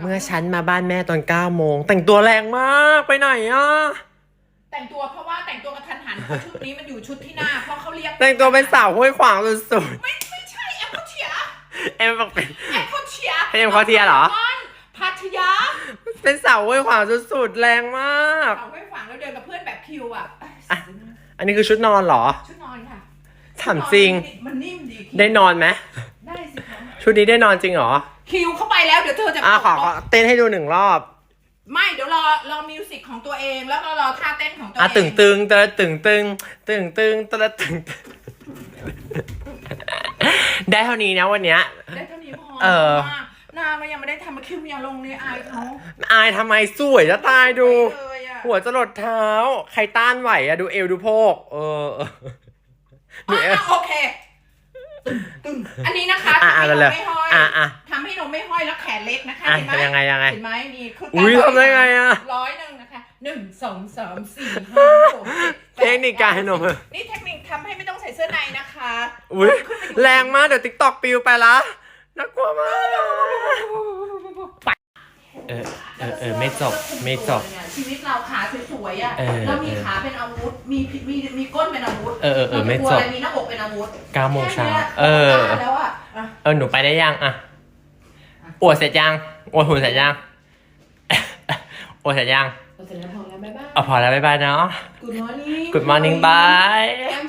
เมื่อฉันมาบ้านแม่ตอนเก้าโมง แต่งตัวแรงมากไปไหนอะ แต่งตัวเพราะว่าแต่งตัวกระทันหันเพราะชุดนี้มันอยู่ชุดที่หน้าเพราะเขาเรียกแต่งตัวเป็นสาวห้วยขวางสุดไม่ไม่ใช่แอปเปิลเชียๆเอ็มบอกเป็น แอปเปิลเชียให้เอ็มเขาเทียร์เหรอ พัทยาเป็นสาวห้วยขวางสุดๆแรงมากเอาไว้ฝังแล้วเดินกับเพื่อนแบบคิวอะอะ อันนี้คือชุดนอนเหรอชุดนอนค่ะถามจริง มันนิ่มดีได้นอนไหมได้สิคะชุดนี้ได้นอนจริงเหรอ คิวเข้าไปแล้วเดี๋ยวเธอจะอะขอขอเต้นให้ดูหนึ่งรอบ ไม่เดี๋ยวรอรอมิวสิกของตัวเองแล้วก็รอท่าเต้นของตัวเองอะตึงตึงตะละตึงตึงตึงตึงตะละตึงตึงได้เท่านี้นะวันเนี้ย ได้เท่านี้พอเออ พราะว่าหนาก็ยังไม่ได้ทำมาคิวยังลงเลยอายเขาอายทำไมสวยจะตายดูเลยอะหัวจะหลดเท้า ใครต้านไหวอะดูเอวดูโพก เออเออดูเอวอะโอเคตึงตึงอันนี้นะคะอะทำอะให้นเร็มวไม่ห้อย ๆอะอะทำให้นมไม่ห้อยแล้วแขนเล็กนะคะ อะเห็นไหมยังไงยังไง เห็นไหมนี่คืออุ๊ยการทำได้ไงอะร้อยหนึ่งนะคะหนึ่งสองสามสี่ห้าหกจ็ดแปดเทคนิคการให้นมนี่เทคนิคทำให้ไม่ต้องใส่เสื้อในนะคะอุ้ยแรงมากเดี๋ยวติ๊กตอกปิวไปละน่ากลัวมาก เออเออเออไม่จบไม่จบ ชีวิตเราขาสวยๆอะเออ แล้วมีขาเป็นอาวุธมีมีมีก้นเป็นอาวุธเออเออเออไม่ราจะกลัวจบอะไรมีหน้าอกเป็นอาวุธเก้าโมงเช้าแค่นี้ยเออ ก็แล้วอะอะเออหนูไปได้ยังอะ อวดเสร็จยังอวดหุ่นเสร็จยังอวดเสร็จยังเอาเสร็จแล้วพอแล้วบ๊ายบายเอาพอแล้วบ๊ายบายเนาะ Good morning Good morning bye I'm